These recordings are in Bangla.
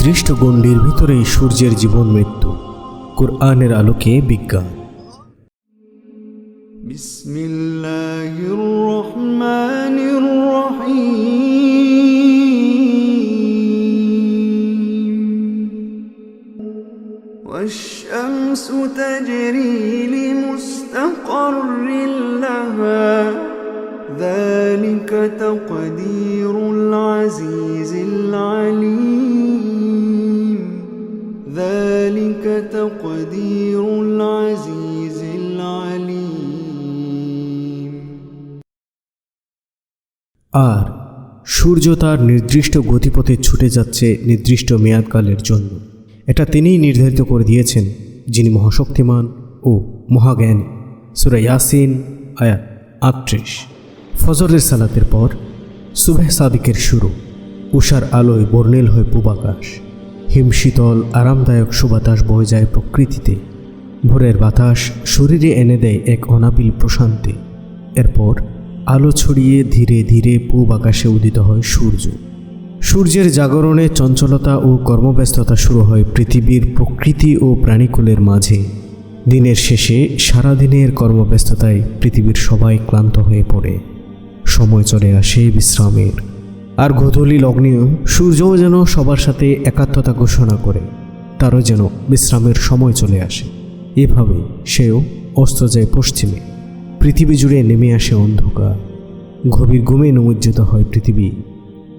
নির্দিষ্ট গণ্ডির ভিতরেই সূর্যের জীবন মৃত্যু কোরআনের আলোকে বিজ্ঞান। আর সূর্য তার নির্দিষ্ট গতিপথে ছুটে যাচ্ছে নির্দিষ্ট মেয়াদকালের জন্য। এটা তিনিই নির্ধারিত করে দিয়েছেন, যিনি মহাশক্তিমান ও মহাজ্ঞানী। সুরা ইয়াসিন, আয়াত আটত্রিশ। ফজরের সালাতের পর সুবেহ সাদিকের শুরু। উষার আলোয় বর্ণিল হয়ে পূবাকাশ হিমশীতল আরামদায়ক সুবাতাস বয়ে যায় প্রকৃতিতে। ভোরের বাতাস শরীরে এনে দেয় এক অনাবিল প্রশান্তি। এরপর আলো ছড়িয়ে ধীরে ধীরে পূব আকাশে উদিত হয় সূর্য। সূর্যের জাগরণে চঞ্চলতা ও কর্মব্যস্ততা শুরু হয় পৃথিবীর প্রকৃতি ও প্রাণীকুলের মাঝে। দিনের শেষে সারাদিনের কর্মব্যস্ততায় পৃথিবীর সবাই ক্লান্ত হয়ে পড়ে। সময় চলে আসে বিশ্রামের। আর গোধূলি লগ্নেও সূর্যও যেন সবার সাথে একাত্মতা ঘোষণা করে, তারও যেন বিশ্রামের সময় চলে আসে। এভাবে সেও অস্ত যায় পশ্চিমে। পৃথিবী জুড়ে নেমে আসে অন্ধকার। গভীর ঘুমে নিমজ্জিত হয় পৃথিবী।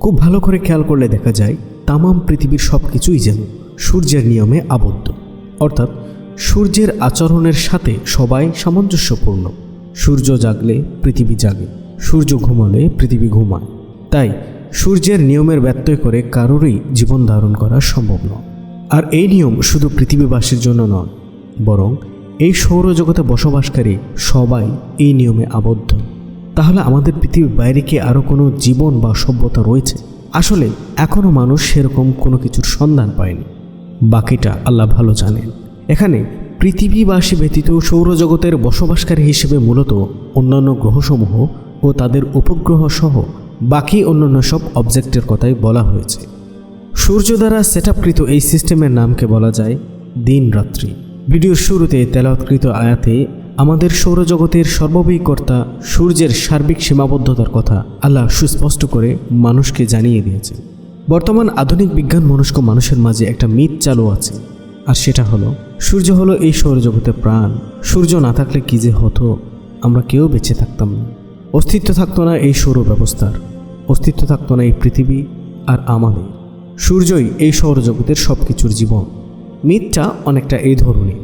খুব ভালো করে খেয়াল করলে দেখা যায়, তামাম পৃথিবীর সব কিছুই যেন সূর্যের নিয়মে আবদ্ধ। অর্থাৎ, সূর্যের আচরণের সাথে সবাই সামঞ্জস্যপূর্ণ। সূর্য জাগলে পৃথিবী জাগে, সূর্য ঘুমালে পৃথিবী ঘুমায়। তাই, সূর্যের নিয়মের ব্যত্যয় করে কারোরই জীবন ধারণ করা সম্ভব নয়। আর এই নিয়ম শুধু পৃথিবীবাসীর জন্য নয়, বরং এই সৌরজগতে বসবাসকারী সবাই এই নিয়মে আবদ্ধ। তাহলে আমাদের পৃথিবীর বাইরে কি আরও কোনো জীবন বা সভ্যতা রয়েছে? আসলে এখনও মানুষ সেরকম কোনো কিছুর সন্ধান পায়নি। বাকিটা আল্লাহ ভালো জানেন। এখানে পৃথিবীবাসী ব্যতীত সৌরজগতের বসবাসকারী হিসেবে মূলত অন্যান্য গ্রহসমূহ ও তাদের উপগ্রহ সহ বাকি অন্যান্য সব অবজেক্টের কথাই বলা হয়েছে। সূর্য দ্বারা সেটআপকৃত এই সিস্টেমের নামকে বলা যায় দিন রাত্রি ভিডিওর শুরুতে তেলাওয়াতকৃত আয়াতে, আমাদের সৌরজগতের সর্ববিকর্তা সূর্যের সার্বিক সীমাবদ্ধতার কথা আল্লাহ সুস্পষ্ট করে মানুষকে জানিয়ে দিয়েছেন। বর্তমান আধুনিক বিজ্ঞান মনস্ক মানুষের মাঝে একটা মিথ চালু আছে, আর সেটা হলো, সূর্য হলো এই সৌরজগতের প্রাণ। সূর্য না থাকলে কী যে হতো, আমরা কেউ বেঁচে থাকতাম না। অস্তিত্ব থাকতো না এই সৌর ব্যবস্থার, অস্তিত্ব থাকতো না এই পৃথিবী আর আমাদের। সূর্যই এই সৌরজগতের সব কিছুর জীবন। মিথটা অনেকটা এই ধরনের।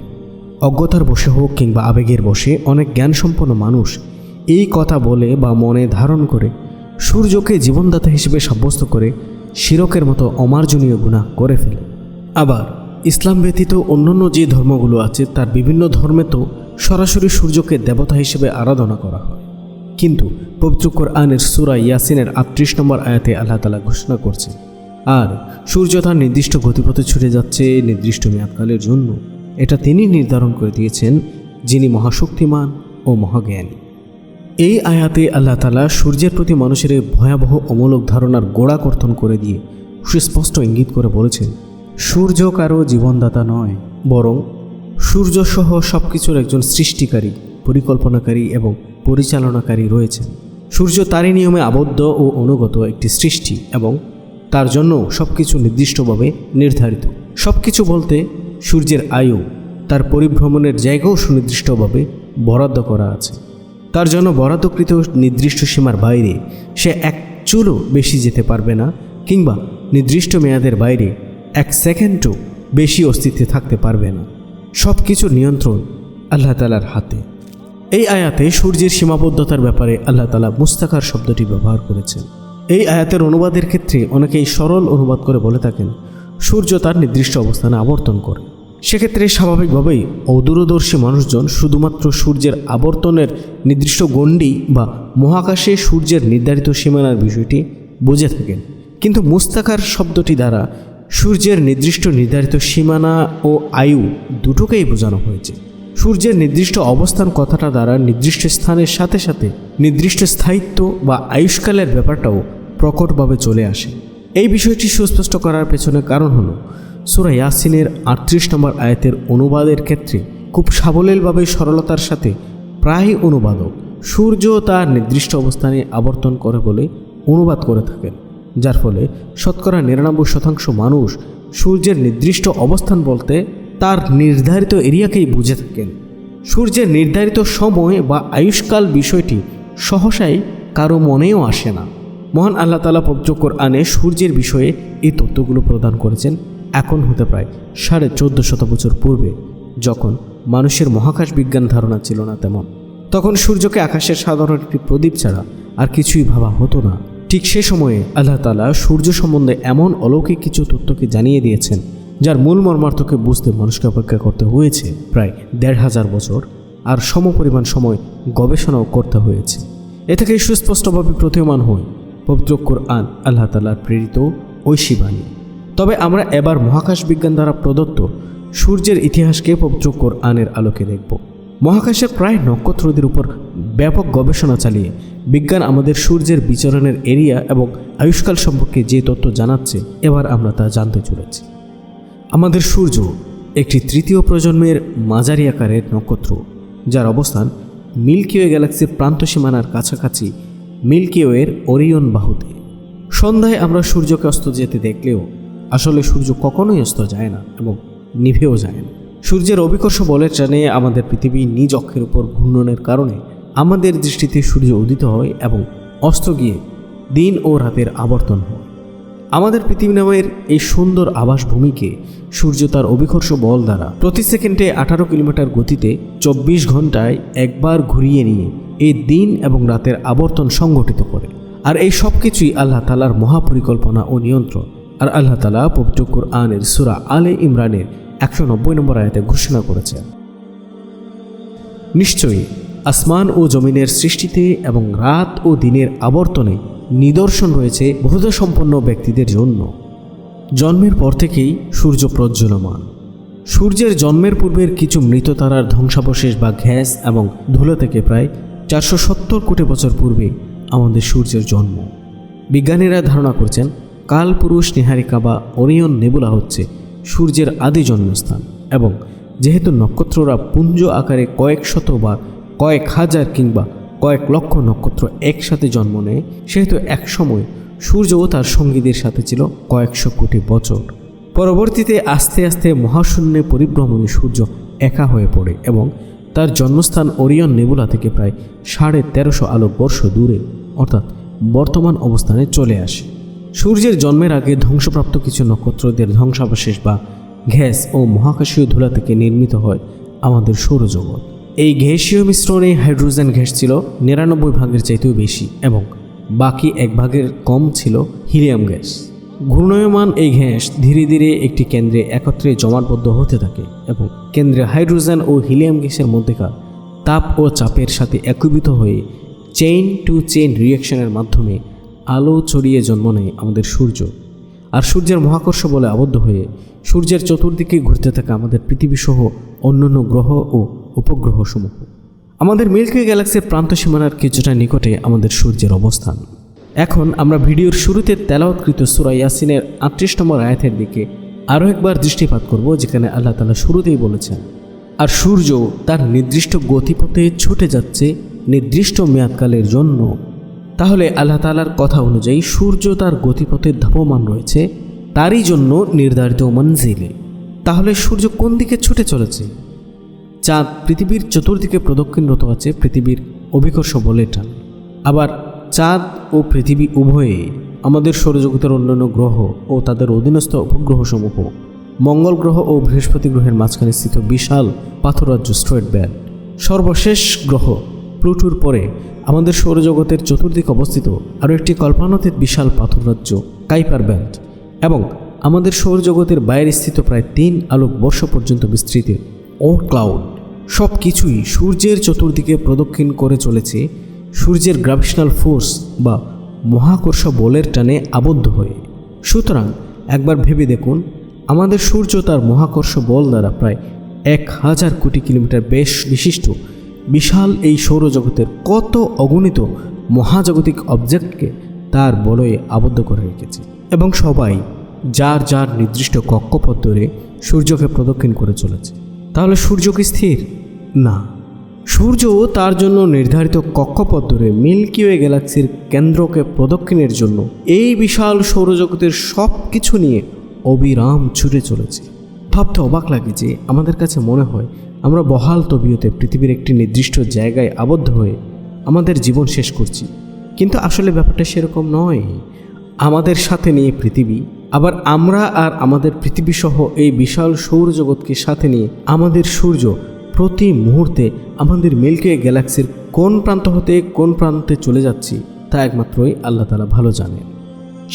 অজ্ঞতার বসে হোক কিংবা আবেগের বসে অনেক জ্ঞানসম্পন্ন মানুষ এই কথা বলে বা মনে ধারণ করে, সূর্যকে জীবনদাতা হিসেবে সাব্যস্ত করে শিরকের মতো অমার্জনীয় গুণা করে ফেলে। আবার ইসলাম ব্যতীত অন্যান্য যে ধর্মগুলো আছে, তার বিভিন্ন ধর্মে তো সরাসরি সূর্যকে দেবতা হিসেবে আরাধনা করা হয়। কিন্তু পবিত্র কোরআনের সুরা ইয়াসিনের আটত্রিশ নম্বর আয়াতে আল্লাহ তালা ঘোষণা করছে আর সূর্য তার নির্দিষ্ট গতিপথে ছুটে যাচ্ছে নির্দিষ্ট মেয়াদকালের জন্য। এটা তিনি নির্ধারণ করে দিয়েছেন, যিনি মহাশক্তিমান ও মহাজ্ঞানী। এই আয়াতে আল্লাহ তালা সূর্যের প্রতি মানুষের ভয়াবহ অমূলক ধারণার গোড়া কর্তন করে দিয়ে সুস্পষ্ট ইঙ্গিত করে বলেছেন, সূর্য কারও জীবনদাতা নয়, বরং সূর্যসহ সব কিছুর একজন সৃষ্টিকারী, পরিকল্পনাকারী এবং পরিচালনাকারী রয়েছেন। সূর্য তারই নিয়মে আবদ্ধ ও অনুগত একটি সৃষ্টি এবং তার জন্য সব কিছু নির্দিষ্টভাবে নির্ধারিত। সব কিছু বলতে সূর্যের আয়ু, তার পরিভ্রমণের জায়গাও সুনির্দিষ্টভাবে বরাদ্দ করা আছে। তার জন্য বরাদ্দকৃত নির্দিষ্ট সীমার বাইরে সে এক চুলও বেশি যেতে পারবে না কিংবা নির্দিষ্ট মেয়াদের বাইরে এক সেকেন্ডও বেশি অস্তিত্বে থাকতে পারবে না। সব কিছুর নিয়ন্ত্রণ আল্লাহ তালার হাতে। এই আয়াতে সূর্যের সীমাবদ্ধতার ব্যাপারে আল্লাহ তালা মুস্তাকার শব্দটি ব্যবহার করেছেন। এই আয়াতের অনুবাদের ক্ষেত্রে অনেকেই সরল অনুবাদ করে বলে থাকেন, সূর্য তার নির্দিষ্ট অবস্থানে আবর্তন করে। সেক্ষেত্রে স্বাভাবিকভাবেই অদূরদর্শী মানুষজন শুধুমাত্র সূর্যের আবর্তনের নির্দিষ্ট গণ্ডি বা মহাকাশে সূর্যের নির্ধারিত সীমানার বিষয়টি বুঝে থাকেন। কিন্তু মুস্তাকার শব্দটি দ্বারা সূর্যের নির্দিষ্ট নির্ধারিত সীমানা ও আয়ু দুটোকেই বোঝানো হয়েছে। সূর্যের নির্দিষ্ট অবস্থান কথাটা দ্বারা নির্দিষ্ট স্থানের সাথে সাথে নির্দিষ্ট স্থায়িত্ব বা আয়ুষ্কালের ব্যাপারটাও প্রকটভাবে চলে আসে। এই বিষয়টি সুস্পষ্ট করার পেছনে কারণ হলো, সুরা ইয়াসিনের আটত্রিশ নম্বর আয়াতের অনুবাদের ক্ষেত্রে খুব সাবলীলভাবে সরলতার সাথে প্রায় অনুবাদক সূর্য তার নির্দিষ্ট অবস্থানে আবর্তন করে বলে অনুবাদ করে থাকেন, যার ফলে শতকরা নিরানব্বই শতাংশ মানুষ সূর্যের নির্দিষ্ট অবস্থান বলতে তার নির্ধারিত এরিয়াকেই বুঝে থাকেন। সূর্যের নির্ধারিত সময় বা আয়ুষ্কাল বিষয়টি সহসাই কারও মনেও আসে না। মহান আল্লাহ তালা পবিত্র আনে সূর্যের বিষয়ে এই তত্ত্বগুলো প্রদান করেছেন। এখন হতে প্রায় সাড়ে চোদ্দ শত বছর পূর্বে যখন মানুষের মহাকাশ বিজ্ঞান ধারণা ছিল না তেমন। তখন সূর্যকে আকাশের সাধারণ একটি প্রদীপ ছাড়া আর কিছুই ভাবা হতো না। ঠিক সে সময়ে আল্লাহ তালা সূর্য সম্বন্ধে এমন অলৌকিক কিছু তথ্যকে জানিয়ে দিয়েছেন, যার মূল মর্মার্থকে বুঝতে মানুষকে অপেক্ষা করতে হয়েছে প্রায় দেড় হাজার বছর আর সমপরিমাণ সময় গবেষণাও করতে হয়েছে। এ থেকে সুস্পষ্টভাবে প্রতীয়মান হয় পবিত্র কোরআন আল্লাহ তালার প্রেরিত ঐশী বাণী। তবে আমরা এবার মহাকাশ বিজ্ঞান দ্বারা প্রদত্ত সূর্যের ইতিহাসকে পবিত্র কোরআনের আলোকে দেখব। মহাকাশের প্রায় নক্ষত্রদের উপর ব্যাপক গবেষণা চালিয়ে বিজ্ঞান আমাদের সূর্যের বিচরণের এরিয়া এবং আয়ুষ্কাল সম্পর্কে যে তথ্য জানাচ্ছে, এবার আমরা তা জানতে চলেছি। আমাদের সূর্য একটি তৃতীয় প্রজন্মের মাঝারি আকারের নক্ষত্র, যার অবস্থান মিল্কিওয়ে গ্যালাক্সির প্রান্ত সীমানার কাছাকাছি মিল্কিওয়ের ওরিয়ন বাহুতে। সন্ধ্যায় আমরা সূর্যকে অস্ত যেতে দেখলেও আসলে সূর্য কখনোই অস্ত যায় না এবং নিভেও যায় না। সূর্যের অভিকর্ষ বলের টানে আমাদের পৃথিবী নিজ অক্ষের উপর ঘূর্ণনের কারণে আমাদের দৃষ্টিতে সূর্য উদিত হয় এবং অস্ত গিয়ে দিন ও রাতের আবর্তন হয়। আমাদের পৃথিবী নামের এই সুন্দর আবাস ভূমিকে সূর্য তার অভিকর্ষ বল দ্বারা প্রতি সেকেন্ডে আঠারো কিলোমিটার গতিতে চব্বিশ ঘন্টায় একবার ঘুরিয়ে নিয়ে এই দিন এবং রাতের আবর্তন সংগঠিত করে। আর এই সব কিছুই আল্লাহ তালার মহাপরিকল্পনা ও নিয়ন্ত্রণ। আর আল্লাহ তালা পবিত্র আনের সুরা আলে ইমরানের একশো নব্বই নম্বর আয়াতে ঘোষণা করেছেন। নিশ্চয়ই আসমান ও জমিনের সৃষ্টিতে এবং রাত ও দিনের আবর্তনে নিদর্শন রয়েছে বহুধা সম্পন্ন ব্যক্তিদের জন্য। জন্মের পর থেকেই সূর্য প্রজ্বলমান। সূর্যের জন্মের পূর্বের কিছু মৃত তারার ধ্বংসাবশেষ বা গ্যাস এবং ধুলো থেকে প্রায় চারশো সত্তর কোটি বছর পূর্বে আমাদের সূর্যের জন্ম। বিজ্ঞানীরা ধারণা করছেন কালপুরুষ নিহারিকা বা অরিয়ন নেবুলা হচ্ছে সূর্যের আদি জন্মস্থান এবং যেহেতু নক্ষত্ররা পুঞ্জ আকারে কয়েক শত বা কয়েক হাজার কিংবা কয়েক লক্ষ নক্ষত্র একসাথে জন্ম নেয়, সেহেতু একসময় সূর্য ও তার সঙ্গীদের সাথে ছিল কয়েকশো কোটি বছর। পরবর্তীতে আস্তে আস্তে মহাশূন্যে পরিভ্রমণে সূর্য একা হয়ে পড়ে এবং তার জন্মস্থান ওরিয়ন নেবুলা থেকে প্রায় সাড়ে তেরোশো আলোক বর্ষ দূরে, অর্থাৎ বর্তমান অবস্থানে চলে আসে। সূর্যের জন্মের আগে ধ্বংসপ্রাপ্ত কিছু নক্ষত্রদের ধ্বংসাবশেষ বা গ্যাস ও মহাকাশীয় ধুলা থেকে নির্মিত হয় আমাদের সৌরজগৎ। এই গ্যাসীয় মিশ্রণে হাইড্রোজেন গ্যাস ছিল নিরানব্বই ভাগের চাইতেও বেশি এবং বাকি এক ভাগের কম ছিল হিলিয়াম গ্যাস। ঘূর্ণয়মান এই গ্যাস ধীরে ধীরে একটি কেন্দ্রে একত্রে জমাটবদ্ধ হতে থাকে এবং কেন্দ্রে হাইড্রোজেন ও হিলিয়াম গ্যাসের মধ্যেকার তাপ ও চাপের সাথে একীভূত হয়ে চেইন টু চেইন রিয়াকশনের মাধ্যমে আলো ছড়িয়ে জন্ম নেয় আমাদের সূর্য। আর সূর্যের মহাকর্ষ বলে আবদ্ধ হয়ে সূর্যের চতুর্দিকে ঘুরতে থাকা আমাদের পৃথিবীসহ অন্যান্য গ্রহ ও উপগ্রহ সমূহ আমাদের মিল্কি গ্যালাক্সির প্রান্ত সীমানার কিছুটা নিকটে আমাদের সূর্যের অবস্থান। এখন আমরা ভিডিওর শুরুতে তেলাওয়াতকৃত সুরা ইয়াসিনের আটত্রিশ নম্বর আয়াতের দিকে আরও একবার দৃষ্টিপাত করব, যেখানে আল্লাহ তালা শুরুতেই বলেছেন, আর সূর্য তার নির্দিষ্ট গতিপথে ছুটে যাচ্ছে নির্দিষ্ট মেয়াদকালের জন্য। তাহলে আল্লাহ তালার কথা অনুযায়ী সূর্য তার গতিপথে ধাপমান রয়েছে, তারই জন্য নির্ধারিত মঞ্জিলে। তাহলে সূর্য কোন দিকে ছুটে চলেছে? চাঁদ পৃথিবীর চতুর্দিকে প্রদক্ষিণরত আছে পৃথিবীর অভিকর্ষ বলে টান আবার চাঁদ ও পৃথিবী উভয়ে আমাদের সৌরজগতের অন্যান্য গ্রহ ও তাদের অধীনস্থ উপগ্রহসমূহ। মঙ্গল গ্রহ ও বৃহস্পতি গ্রহের মাঝখানে স্থিত বিশাল পাথররাজ্য স্ট্রেট ব্যান্ড। সর্বশেষ গ্রহ প্লুটুর পরে আমাদের সৌরজগতের চতুর্দিক অবস্থিত আরও একটি কল্পনাতীত বিশাল পাথররাজ্য কাইপার ব্যান্ড এবং আমাদের সৌরজগতের বাইরে স্থিত প্রায় তিন আলোক বর্ষ পর্যন্ত বিস্তৃত। ও ক্লাউড সব কিছুই সূর্যের চতুর্দিকে প্রদক্ষিণ করে চলেছে সূর্যের গ্রাভিশনাল ফোর্স বা মহাকর্ষ বলের টানে আবদ্ধ হয়ে। সুতরাং একবার ভেবে দেখুন, আমাদের সূর্য তার মহাকর্ষ বল দ্বারা প্রায় এক হাজার কোটি কিলোমিটার বেশ বিশিষ্ট। বিশাল এই সৌরজগতের কত অগণিত মহাজাগতিক অবজেক্টকে তার বলয়ে আবদ্ধ করে রেখেছে এবং সবাই যার যার নির্দিষ্ট কক্ষপথ ধরে সূর্যকে প্রদক্ষিণ করে চলেছে। তাহলে সূর্য কি স্থির? না। সূর্য তার জন্য নির্ধারিত কক্ষপথ ধরে মিল্কি ওয়ে গ্যালাক্সির কেন্দ্রকে প্রদক্ষিণের জন্য এই বিশাল সৌরজগতের সব কিছু নিয়ে অবিরাম ছুটে চলেছে। ভাবতে অবাক লাগে যে আমাদের কাছে মনে হয় আমরা বহাল তবিয়তে পৃথিবীর একটি নির্দিষ্ট জায়গায় আবদ্ধ হয়ে আমাদের জীবন শেষ করছি। কিন্তু আসলে ব্যাপারটা সেরকম নয়। আমাদের সাথে নিয়ে পৃথিবী, আবার আমরা আর আমাদের পৃথিবী সহ এই বিশাল সৌরজগৎকে সাথে নিয়ে আমাদের সূর্য প্রতি মুহূর্তে আমাদের মিল্কে গ্যালাক্সির কোন প্রান্ত হতে কোন প্রান্তে চলে যাচ্ছি, তা একমাত্রই আল্লাহ তালা ভালো জানেন।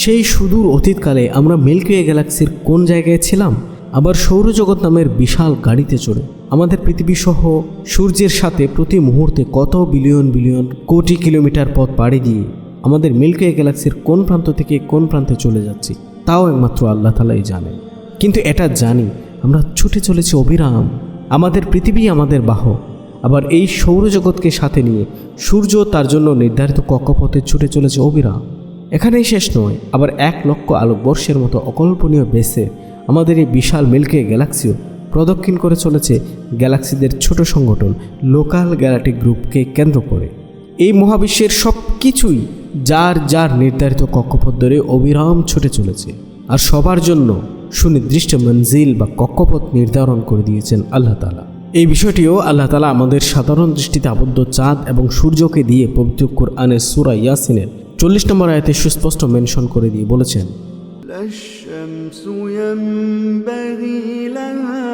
সেই সুদূর অতীতকালে আমরা মিল্কওয়ে গ্যালাক্সির কোন জায়গায় ছিলাম? আবার সৌরজগৎ নামের বিশাল গাড়িতে চড়ে আমাদের পৃথিবী সহ সূর্যের সাথে প্রতি মুহূর্তে কত বিলিয়ন বিলিয়ন কোটি কিলোমিটার পথ পাড়ি দিয়ে আমাদের মিল্কওয়ে গ্যালাক্সির কোন প্রান্ত থেকে কোন প্রান্তে চলে যাচ্ছি, তাও একমাত্র আল্লাহ তালাই জানেন। কিন্তু এটা জানি, আমরা ছুটে চলেছি অবিরাম আমাদের পৃথিবী আমাদের বাহক আবার এই সৌরজগৎকে সাথে নিয়ে সূর্য তার জন্য নির্ধারিত কক্ষপথে ছুটে চলেছে অবিরাম এখানেই শেষ নয়, আবার এক লক্ষ আলোকবর্ষের মতো অকল্পনীয় বেসে আমাদের এই বিশাল মিল্কে গ্যালাক্সিও প্রদক্ষিণ করে চলেছে গ্যালাক্সিদের ছোট সংগঠন লোকাল গ্যালাক্টিক গ্রুপকে কেন্দ্র করে। এই মহাবিশ্বের সব কিছুই যার যার নির্ধারিত কক্ষপথ ধরে অবিরাম ছুটে চলেছে। আর সবার জন্য সুনির্দিষ্ট মঞ্জিল বা কক্ষপথ নির্ধারণ করে দিয়েছেন আল্লাহ তালা এই বিষয়টিও আল্লাহ তালা আমাদের সাধারণ দৃষ্টিতে আবদ্ধ চাঁদ এবং সূর্যকে দিয়ে পবিত্র কোরআনের সুরা ইয়াসিনের চল্লিশ নম্বর আয়তে সুস্পষ্ট মেনশন করে দিয়ে বলেছেন لا الشمس ينبغي لها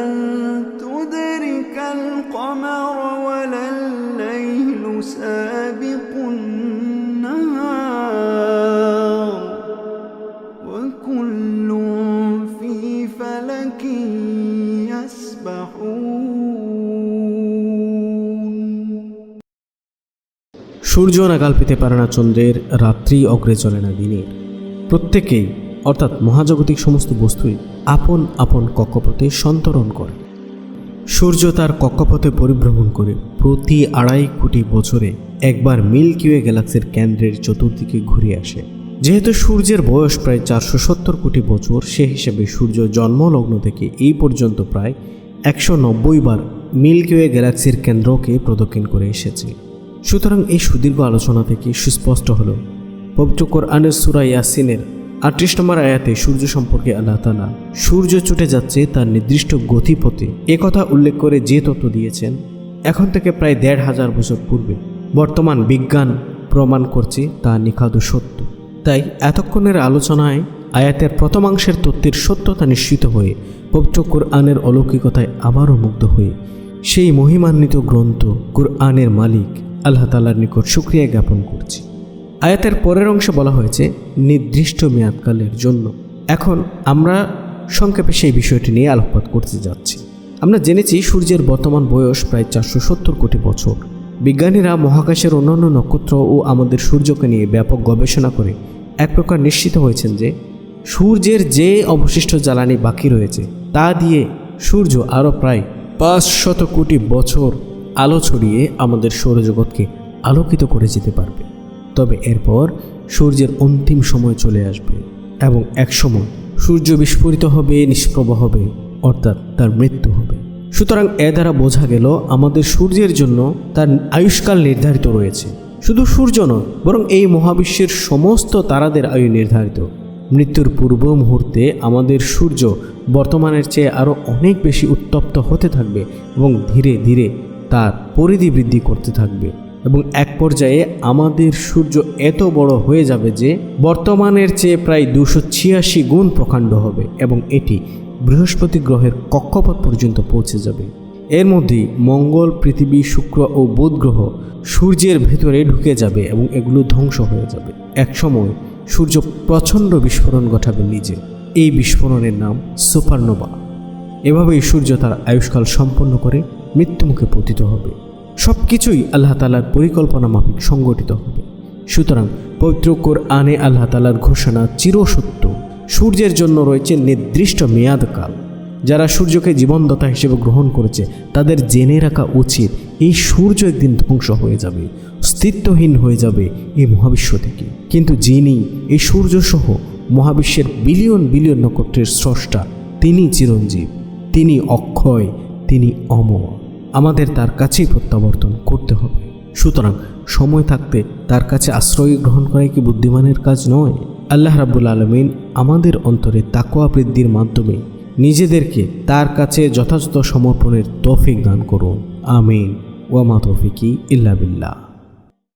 أن সূর্য নাগাল পেতে পারে না চন্দ্রের, রাত্রি অগ্রে চলে না দিনের। প্রত্যেকেই, অর্থাৎ মহাজাগতিক সমস্ত বস্তুই আপন আপন কক্ষপথে সন্তরণ করে। সূর্য তার কক্ষপথে পরিভ্রমণ করে প্রতি আড়াই কোটি বছরে একবার মিল্কিওয়ে গ্যালাক্সির কেন্দ্রের চতুর্দিকে ঘুরে আসে। যেহেতু সূর্যের বয়স প্রায় চারশো সত্তর কোটি বছর, সে হিসেবে সূর্য জন্মলগ্ন থেকে এই পর্যন্ত প্রায় একশো নব্বই বার মিল্কিওয়ে গ্যালাক্সির কেন্দ্রকে প্রদক্ষিণ করে এসেছে। সুতরাং এই সুদীর্ঘ আলোচনা থেকে সুস্পষ্ট হল, পবিত্র কোরআনের সুরা ইয়াসিনের আটত্রিশ নম্বর আয়াতে সূর্য সম্পর্কে আল্লাহ তালা সূর্য ছুটে যাচ্ছে তার নির্দিষ্ট গতিপথে। একথা উল্লেখ করে যে তথ্য দিয়েছেন, এখন থেকে প্রায় দেড় হাজার বছর পূর্বে বর্তমান বিজ্ঞান প্রমাণ করছে তা নিখাদু সত্য। তাই এতক্ষণের আলোচনায় আয়াতের প্রথমাংশের তত্ত্বের সত্যতা নিশ্চিত হয়ে পবিত্র কোরআনের অলৌকিকতায় আবারও মুগ্ধ হয়ে সেই মহিমান্বিত গ্রন্থ কোরআনের মালিক আল্লাহ তালার নিকট সুক্রিয়া জ্ঞাপন করছি। আয়াতের পরের অংশে বলা হয়েছে, নির্দিষ্ট মেয়াদকালের জন্য। এখন আমরা সংক্ষেপে সেই বিষয়টি নিয়ে আলোকপাত করতে যাচ্ছি। আমরা জেনেছি সূর্যের বর্তমান বয়স প্রায় চারশো সত্তর কোটি বছর। বিজ্ঞানীরা মহাকাশের অন্যান্য নক্ষত্র ও আমাদের সূর্যকে নিয়ে ব্যাপক গবেষণা করে এক প্রকার নিশ্চিত হয়েছেন যে, সূর্যের যে অবশিষ্ট জ্বালানি বাকি রয়েছে, তা দিয়ে সূর্য আরও প্রায় পাঁচ শত কোটি বছর আলো ছড়িয়ে আমাদের সৌরজগৎকে আলোকিত করে যেতে পারবে। তবে এরপর সূর্যের অন্তিম সময় চলে আসবে এবং একসময় সূর্য বিস্ফোরিত হবে, নিষ্প্রভ হবে, অর্থাৎ তার মৃত্যু হবে। সুতরাং এ দ্বারা বোঝা গেল আমাদের সূর্যের জন্য তার আয়ুষ্কাল নির্ধারিত রয়েছে। শুধু সূর্য নয়, বরং এই মহাবিশ্বের সমস্ত তারাদের আয়ু নির্ধারিত। মৃত্যুর পূর্ব মুহূর্তে আমাদের সূর্য বর্তমানের চেয়ে আরও অনেক বেশি উত্তপ্ত হতে থাকবে এবং ধীরে ধীরে তার পরিধি বৃদ্ধি করতে থাকবে এবং এক পর্যায়ে আমাদের সূর্য এত বড় হয়ে যাবে যে বর্তমানের চেয়ে প্রায় দুশো ছিয়াশি গুণ প্রকাণ্ড হবে এবং এটি বৃহস্পতি গ্রহের কক্ষপথ পর্যন্ত পৌঁছে যাবে। এর মধ্যে মঙ্গল, পৃথিবী, শুক্র ও বুধ গ্রহ সূর্যের ভেতরে ঢুকে যাবে এবং এগুলো ধ্বংস হয়ে যাবে। একসময় সূর্য প্রচণ্ড বিস্ফোরণ ঘটাবে নিজে। এই বিস্ফোরণের নাম সুপারনোভা। এভাবেই সূর্য তার আয়ুষ্কাল সম্পন্ন করে মৃত্যুমুখে পতিত হবে। সব কিছুই আল্লাহ তালার পরিকল্পনা মাফিক সংগঠিত হবে। সুতরাং পবিত্র কোরআনে আল্লাহ তালার ঘোষণা চিরসত্য। সূর্যের জন্য রয়েছে নির্দিষ্ট মেয়াদকাল। যারা সূর্যকে জীবনদাতা হিসেবে গ্রহণ করেছে, তাদের জেনে রাখা উচিত, এই সূর্য একদিন ধ্বংস হয়ে যাবে অস্তিত্বহীন হয়ে যাবে এই মহাবিশ্ব থেকে। কিন্তু যিনি এই সূর্যসহ মহাবিশ্বের বিলিয়ন বিলিয়ন নক্ষত্রের স্রষ্টা, তিনি চিরঞ্জীব, তিনি অক্ষয়, তিনি অমর। আমাদের তার কাছেই প্রত্যাবর্তন করতে হবে। সুতরাং সময় থাকতে তার কাছে আশ্রয় গ্রহণ করাই কি বুদ্ধিমানের কাজ নয়? আল্লাহ রাবুল আলমিন আমাদের অন্তরে তাকোয়া বৃদ্ধির মাধ্যমে নিজেদেরকে তার কাছে যথাযথ সমর্পণের তৌফিক দান করুন। আমিন। ওয়ামা তৌফিকি ইল্লা বিল্লাহ।